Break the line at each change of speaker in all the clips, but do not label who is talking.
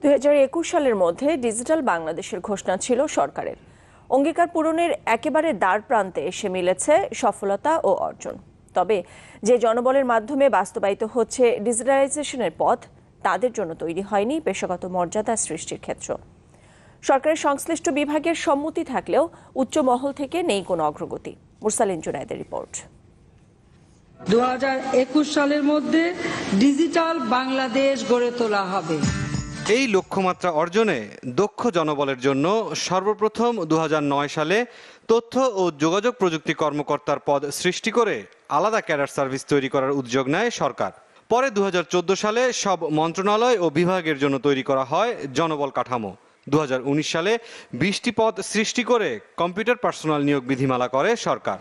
দুই হাজার একুশ সালের মধ্যে ডিজিটাল বাংলাদেশের ঘোষণা ছিল সরকারের। অঙ্গীকার পূরণের একেবারে দ্বার প্রান্তে এসে মিলেছে সফলতা ও অর্জন। তবে যে জনবলের মাধ্যমে বাস্তবায়িত হচ্ছে ডিজিটালাইজেশনের পথ, তাদের জন্য তৈরি হয়নি পেশাগত মর্যাদা সৃষ্টির ক্ষেত্র। সরকারের সংশ্লিষ্ট বিভাগের সম্মতি থাকলেও উচ্চ মহল থেকে নেই কোনো অগ্রগতি। মুরসালিন জুনাইদের রিপোর্ট।
দু হাজার একুশ সালের মধ্যে ডিজিটাল বাংলাদেশ গড়ে তোলা হবে।
এই লক্ষ্যমাত্রা অর্জনে দক্ষ জনবলের জন্য সর্বপ্রথম দু হাজার নয় সালে তথ্য ও যোগাযোগ প্রযুক্তি কর্মকর্তার পদ সৃষ্টি করে আলাদা ক্যাডার সার্ভিস তৈরি করার উদ্যোগ নেয় সরকার। পরে দু হাজার চোদ্দ সালে সব মন্ত্রণালয় ও বিভাগের জন্য তৈরি করা হয় জনবল কাঠামো। দু হাজার উনিশ সালে বিশটি পদ সৃষ্টি করে কম্পিউটার পার্সোনাল নিয়োগ বিধিমালা করে সরকার।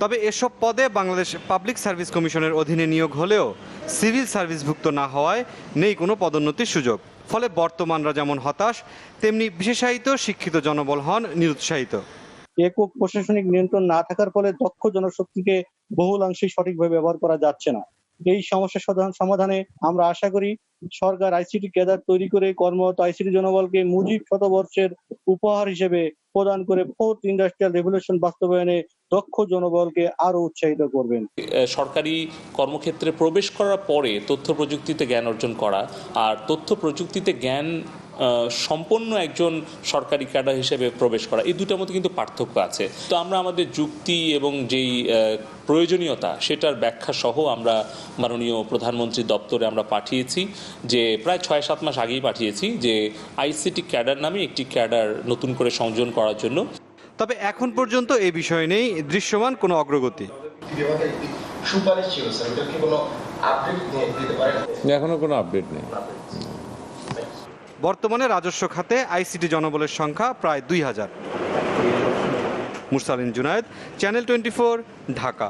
তবে এসব পদে বাংলাদেশ পাবলিক সার্ভিস কমিশনের অধীনে নিয়োগ হলেও সিভিল সার্ভিসভুক্ত না হওয়ায় নেই কোনো পদোন্নতির সুযোগ। ফলে বর্তমানরা যেমন হতাশ, তেমনি বিশেষায়িত শিক্ষিত জনবল হন নিরুৎসাহিত।
একক প্রশাসনিক নিয়ন্ত্রণ না থাকার ফলে দক্ষ জনশক্তিকে বহুলাংশে সঠিকভাবে ব্যবহার করা যাচ্ছে না। এই সমস্যা সমাধান- আমরা আশা করি সরকার আইসিটি কেদার তৈরি করে কর্মরত আইসিটি জনবলকে মুজিব শতবর্ষের উপহার হিসেবে প্রদান করে ফোর্থ ইন্ডাস্ট্রিয়াল রেভলিউশন বাস্তবায়নে দক্ষ জনবলকে আরও উৎসাহিত করবেন।
সরকারি কর্মক্ষেত্রে প্রবেশ করার পরে তথ্য প্রযুক্তিতে জ্ঞান অর্জন করা আর তথ্য প্রযুক্তিতে জ্ঞান সম্পন্ন একজন সরকারি ক্যাডার হিসেবে প্রবেশ করা এই দুটার মধ্যে কিন্তু পার্থক্য আছে। তো আমরা আমাদের যুক্তি এবং যেই প্রয়োজনীয়তা সেটার ব্যাখ্যা সহ আমরা মাননীয় প্রধানমন্ত্রীর দপ্তরে আমরা পাঠিয়েছি যে প্রায় ছয় সাত মাস আগেই পাঠিয়েছি যে আইসিটি ক্যাডার নামে একটি ক্যাডার নতুন করে সংযোজন করার জন্য।
তবে এখন পর্যন্ত এই বিষয়ে নেই দৃশ্যমান কোনো অগ্রগতি।
সুপারিশ ছিল স্যার। ওটার কি কোনো আপডেট দিতে পারেন?
এখনও কোনো আপডেট নেই।
বর্তমানে রাজস্ব খাতে আইসিটি জনবলের সংখ্যা প্রায় দুই হাজার। মুরসালিন জুনায়েদ চ্যানেল টোয়েন্টি ঢাকা।